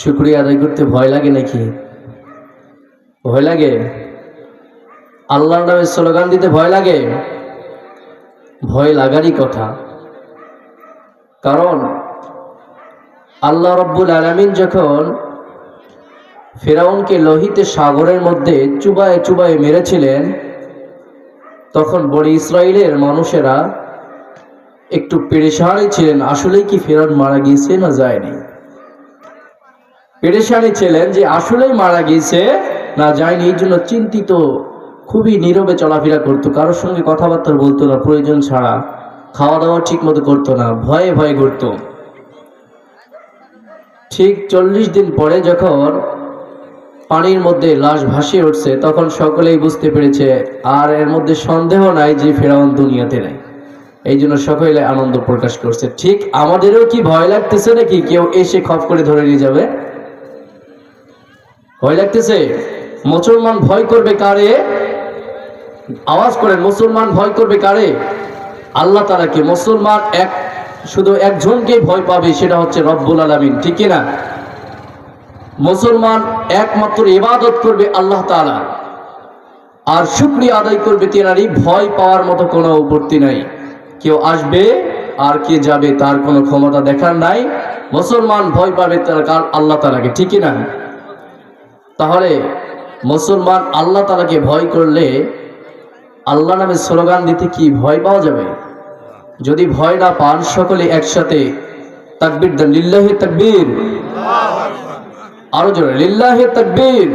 শুক্রিয়া আদায় করতে ভয় লাগে নাকি? ভয় লাগে? আল্লাহর নামে স্লোগান দিতে ভয় লাগে? ভয় লাগারই কথা। কারণ আল্লাহ রব্বুল আলমিন যখন ফেরাউনকে লোহিতে সাগরের মধ্যে চুবায়ে চুবায়ে মেরেছিলেন, তখন বড়ি ইসরায়েলের মানুষেরা একটু পেরেশানি ছিলেন, আসলেই কি ফেরাউন মারা গিয়েছে না যায়নি? পেরেশানি ছিলেন যে আসলেই মারা গিয়েছে, না যায়নি, এই জন্য চিন্তিত, খুবই নীরবে চলাফেরা করতো, কারোর সঙ্গে কথাবার্তা বলতো না, প্রয়োজন ছাড়া খাওয়া দাওয়া ঠিক মতো করতো না, ভয়ে ভয়ে করতো ঠিক চল্লিশ দিন পরে যখন পানির মধ্যে লাশ ভাসিয়ে উঠছে, তখন সকলেই বুঝতে পেরেছে, আর এর মধ্যে সন্দেহ নাই যে ফেরাউন দুনিয়াতে নেই। এই জন্য সকলে আনন্দ প্রকাশ করছে। ঠিক আমাদেরও কি ভয় লাগতেছে নাকি? কেউ এসে খপ করে ধরে নিয়ে যাবে? ভয় লাগতেছে? মুসলমান ভয় করবে কারে? আওয়াজ করেন, মুসলমান ভয় করবে কারে? আল্লাহ তালাকে মুসলমান এক, শুধু একজনকে ভয় পাবে, সেটা হচ্ছে রব্বুল আলমিন, ঠিক কিনা? মুসলমান একমাত্র ইবাদত করবে আল্লাহ তালা আর শুক্রিয়া আদায় করবে তেনারই, ভয় পাওয়ার মতো কোনো উপর্তি নাই। কেউ আসবে, আর কে যাবে তার কোনো ক্ষমতা দেখার নাই। মুসলমান ভয় পাবে তার কার আল্লাহ তালাকে ঠিকই না তাহলে মুসলমান আল্লাহ তালাকে ভয় করলে আল্লাহ নামে স্লোগান দিতে কি ভয় পাওয়া যাবে? যদি ভয় না পান সকলে একসাথে তাকবির দেন, লিল্লাহে তাকবীর। আরও জোরে, লিল্লাহে তাকবীর।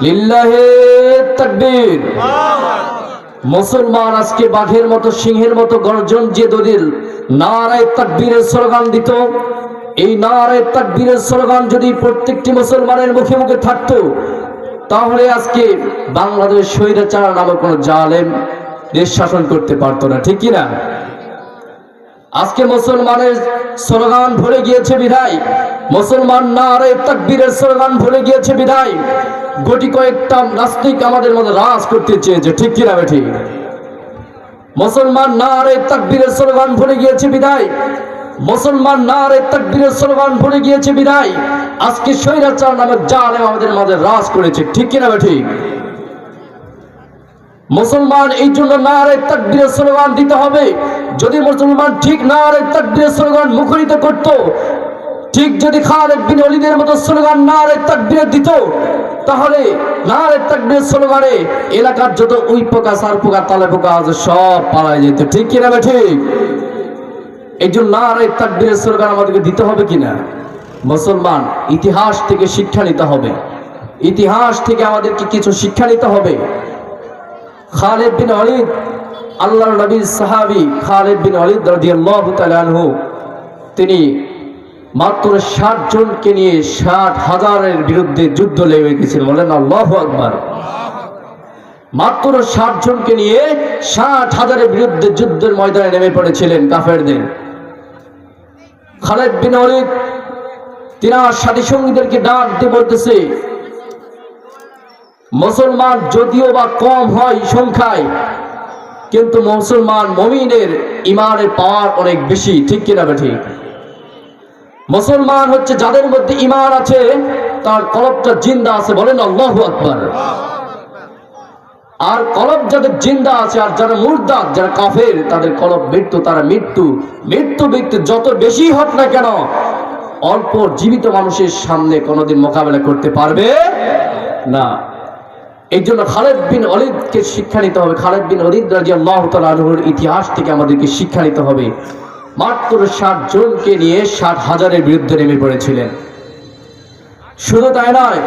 লিল্লাহে তাকবীর। মুসলমান আজকে বাঘের মতো, সিংহের মতো গর্জন যে দলিল, নারায় তাকবীরের স্লোগান দিত। এই নারায় তাকবীরের স্লোগান যদি প্রত্যেকটি মুসলমানের মুখে মুখে থাকতো, তাহলে আজকে বাংলাদেশ স্বৈরাচার নামক কোনো জালেম দেশ শাসন করতে পারতো না, ঠিক কিনা আজকে মুসলমানের স্লোগান ভরে গিয়েছে বিধায়, মুসলমান নারে তাকবীরের স্লোগান ভরে গিয়েছে বিধায়, গোটি কয়েকটা নাস্তিক আমাদের মধ্যে রাজ করতে চেয়েছে, ঠিক কিনা ঠিক মুসলমান নারে তাকবীরের স্লোগান ভরে গিয়েছে বিধায় মুসলমান নারে তাকবীরের স্লোগান ভরে গিয়েছে বিধায় আজকে স্বৈরাচার নামক জালেম আমাদের মাঝে রাজ করেছে। ঠিক কিনা ঠিক? মুসলমান এই জন্য না নারে তাকবীরের স্লোগান দিতে হবে। যদি মুসলমান ঠিক না নারে তাকবীরের স্লোগান মুখরিত করত, ঠিক যদি খালেদ বিন অলিদের মতো স্লোগান নারে তাকবীর দিত, তাহলে না নারে তাকবীর স্লোগানে এলাকার যত উই পোকা, সার পোকা, তালে পোকা আছে, সব পালায় যেত। ঠিক কিনা ঠিক? এই জন্য নারে তাকবীরের স্লোগান আমাদেরকে দিতে হবে কিনা? মুসলমান, ইতিহাস থেকে শিক্ষা নিতে হবে। ইতিহাস থেকে আমাদেরকে কিছু শিক্ষা নিতে হবে। খালেদ বিন অলিদ আল্লাহর নবীর সাহাবি খালেদ বিন অলিদ আনহু, তিনি মাত্র ষাট জনকে নিয়ে ষাট হাজারের বিরুদ্ধে যুদ্ধ লেগে গেছিলেন বলেন আল্লাহু আকবার। মাত্র ষাট জনকে নিয়ে ষাট হাজারের বিরুদ্ধে যুদ্ধের ময়দানে নেমে পড়েছিলেন কাফেরদের। খালেদ বিন অলিদ তিনার সাথী সঙ্গীদেরকে ডাক দিয়ে বলতেছে, মুসলমান যদিও বা কম হয় সংখ্যায়, কিন্তু মুসলমান মমিনের ইমানের পাওয়ার অনেক বেশি, ঠিক কিনা ঠিক মুসলমান হচ্ছে যাদের মধ্যে ইমান আছে, তার কলবটা জিন্দা আছে, বলেন আল্লাহ আকবর। আর কলব যাদের জিন্দা আছে আর যারা মুর্দা, যারা কাফের, তাদের কলব মৃত্যু, তারা মৃত্যু। মৃত্যু মৃত্যু যত বেশি হোক না কেন, অল্প জীবিত মানুষের সামনে কোনোদিন মোকাবেলা করতে পারবে না। এই জন্য খালেদ বিন অলিদকে শিক্ষা নিতে হবে। খালেদ বিন অলিদ রাজি ইতিহাস থেকে আমাদেরকে শিক্ষা নিতে হবে। মাত্র ষাট জনকে নিয়ে ষাট হাজারের বিরুদ্ধে নেমে পড়েছিলেন। শুধু তাই নয়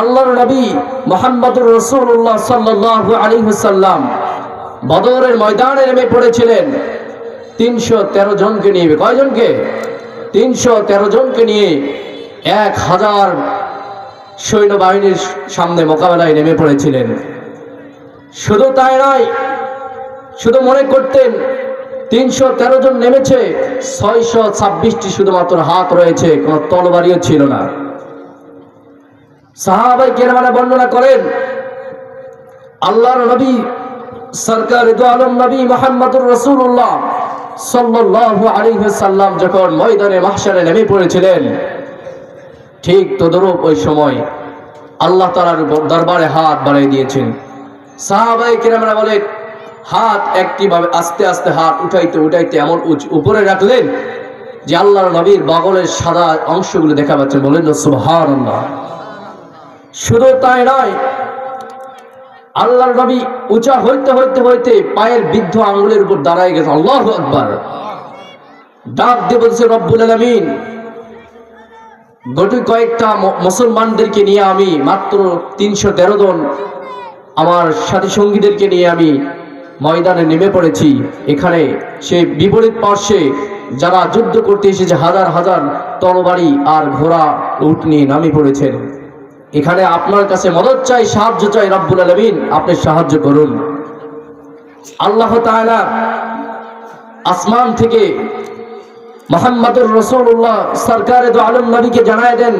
আল্লাহর নবী মোহাম্মদুর রসুল্লাহ সাল্লাহ আলী হুসাল্লাম বদরের ময়দানে নেমে পড়েছিলেন। তিনশো তেরো জনকে নিয়ে, কয়জনকে? তিনশো তেরো জনকে নিয়ে এক হাজার সৈন্যবাহিনীর সামনে মোকাবেলায় নেমে পড়েছিলেন। শুধু তাই নয়, শুধু মনে করতেন তিনশো তেরো জন নেমেছে, ছয়শো ছাব্বিশটি শুধুমাত্র হাত রয়েছে, কোনো তলবারিও ছিল না। সাহাবাই কেরমানে বর্ণনা করেন, আল্লাহর নবী সরকার আলম নবী মোহাম্মদুর রসুল্লাহ সাল্লাহ আলী সাল্লাম যখন ময়দানে মাহসারে নেমে পড়েছিলেন, ঠিক তদরূপ ওই সময় আল্লাহ তালার দরবারে হাত বাড়িয়ে দিয়েছেন। সাহাবাই কিরামরা বলে, হাত একটি ভাবে আস্তে আস্তে হাত উঠাইতে উঠাইতে এমন উপরে রাখলেন যে আল্লাহর নবীর বগলের সাদা অংশগুলো দেখা পাচ্ছেন। বলেন সুবহান শুধু তাই নয়, আল্লাহর নবী উঁচা হইতে হইতে হইতে পায়ের বৃদ্ধ আঙ্গুলের উপর দাঁড়ায় গেছে। আল্লাহ আকবার। ডাক দিয়ে বলছে, রব্বুল আলমিন, গটু কয়েকটা মুসলমানদেরকে নিয়ে আমি মাত্র তিনশো তেরো জন আমার সাথী সঙ্গীদেরকে নিয়ে আমি ময়দানে নেমে পড়েছি। এখানে সে বিপরীত পার্শ্বে যারা যুদ্ধ করতে এসেছে, হাজার হাজার তরবারি আর ঘোড়া উঠ নিয়ে নামে পড়েছেন। এখানে আপনার কাছে মদত চাই, সাহায্য চাই, রব্বুল আলমিন, আপনি সাহায্য করুন। আল্লাহ আসমান থেকে মোহাম্মদুর রসুল্লাহ সরকারে আলম নবীকে জানায় দেন,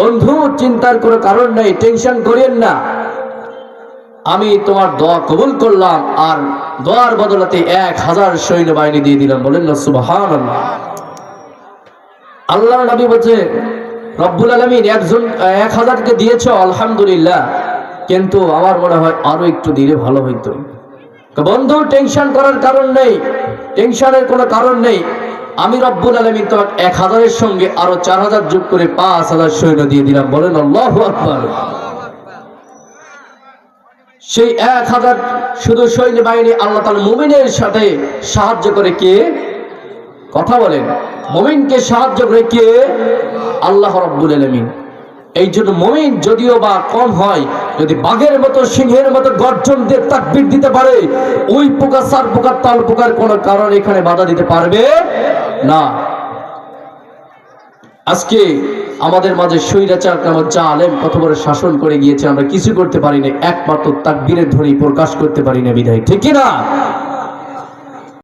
বন্ধু, চিন্তার কোনো কারণ নেই, টেনশন করিয়েন না। আমি তোমার দোয়া কবুল করলাম, আর দোয়ার বদলাতে এক হাজার সৈন্যবাহিনী দিয়ে দিলাম, বলেন না সুবাহান আল্লাহ নবী বলছে রব্বুল আলমিন একজন, এক হাজারকে দিয়েছ, আলহামদুলিল্লাহ। কিন্তু আমার মনে হয় আরও একটু দিলে ভালো হইতো। বন্ধু, টেনশন করার কারণ নেই। টেনশনের কোনো কারণ নেই। আমি রব্বুল আলমিন তোমার এক হাজারের সঙ্গে আরও চার হাজার যোগ করে পাঁচ হাজার সৈন্য দিয়ে দিলাম। বলেন, আল্লাহ আকবার। সেই এক হাজার শুধু সৈন্য বাহিনী আল্লাহ তার মুমিনের সাথে সাহায্য করে কে? কথা বলেন। মুমিনকে সাহায্য করে কে? আল্লাহ রব্বুল আলমিন। এই জন্য মমিন যদিও বা কম হয়, যদি বাঘের মতো, সিংহের মতো গর্জন দিয়ে তাকবির দিতে পারে, ওই পোকা, সার পোকার তাল পোকার কোনো কারণ এখানে বাধা দিতে পারবে না। আজকে আমাদের মাঝে স্বৈরাচার নামক যা আলেম কত বড় শাসন করে গিয়েছে, আমরা কিছু করতে পারি না একমাত্র তাকবীরের ধ্বনি প্রকাশ করতে পারি না বিধায়। ঠিক না?